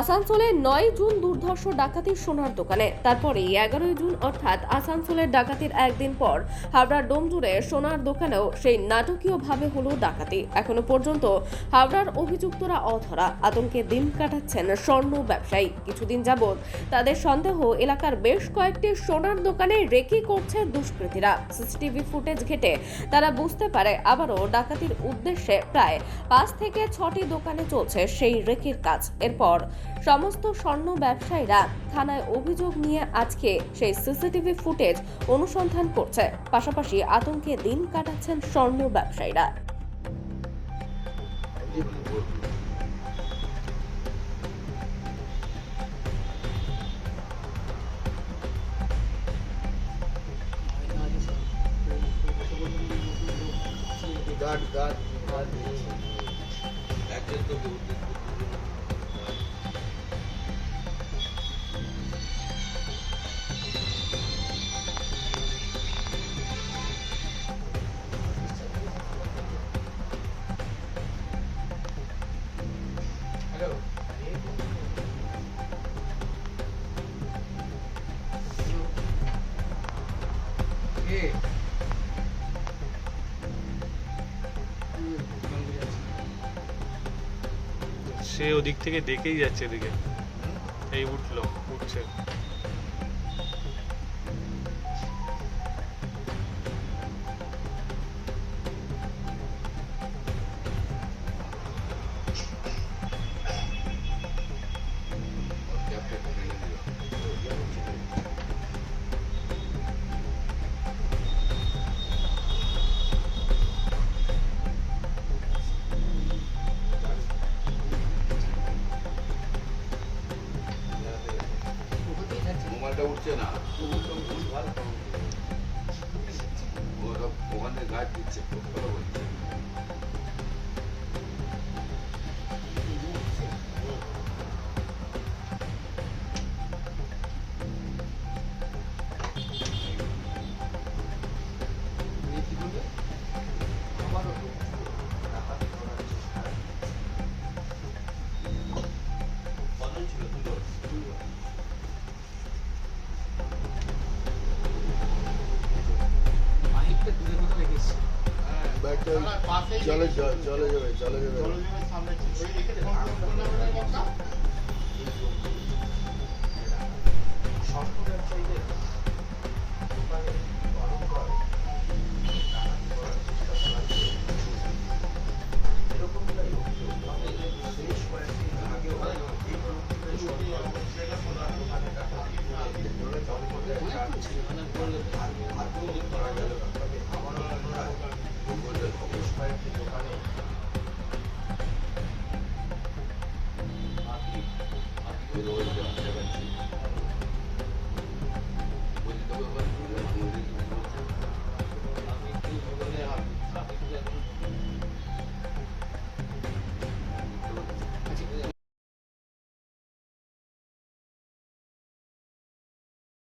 আসানসোলে নয় জুন দুর্ধর্ষ ডাকাতির সোনার দোকানে। তারপরে এগারোই জুন অর্থাৎ আসানসোলের ডাকাতির একদিন পর হাওড়ার ডোমজুড়ে সোনার দোকানেও সেই নাটকীয়ভাবে হলো ডাকাতি। এখনও পর্যন্ত হাওড়ার অভিযুক্তরা অধরা। আতঙ্কে দিন কাটাচ্ছেন স্বর্ণ ব্যবসায়ী। কিছুদিন যাবৎ তাদের সন্দেহ এলাকার বেশ কয়েকটি সোনার দোকানে রেকি করছে দুষ্কৃতীরা। সিসিটিভি ফুটেজ ঘেটে তারা বুঝতে পারে আবারও ডাকাতির উদ্দেশ্যে প্রায় পাঁচ থেকে ছটি দোকানে চলছে সেই রেকির কাজ। এরপর সমস্ত স্বর্ণ ব্যবসায়ীরা থানায় অভিযোগ নিয়ে আজকে সেই সিসিটিভি ফুটেজ অনুসন্ধান করছে। পাশাপাশি আতঙ্কে দিন কাটাচ্ছেন স্বর্ণ ব্যবসায়ীরা। সে ওদিক থেকে দেখেই যাচ্ছে এদিকে এই উঠলো উঠছে মোবাইলটা উঠছে না ওরা ওখানে গার্ড দিচ্ছে কথা বলছে চলে চলে চলে যাবে চলে যাবে Pero el de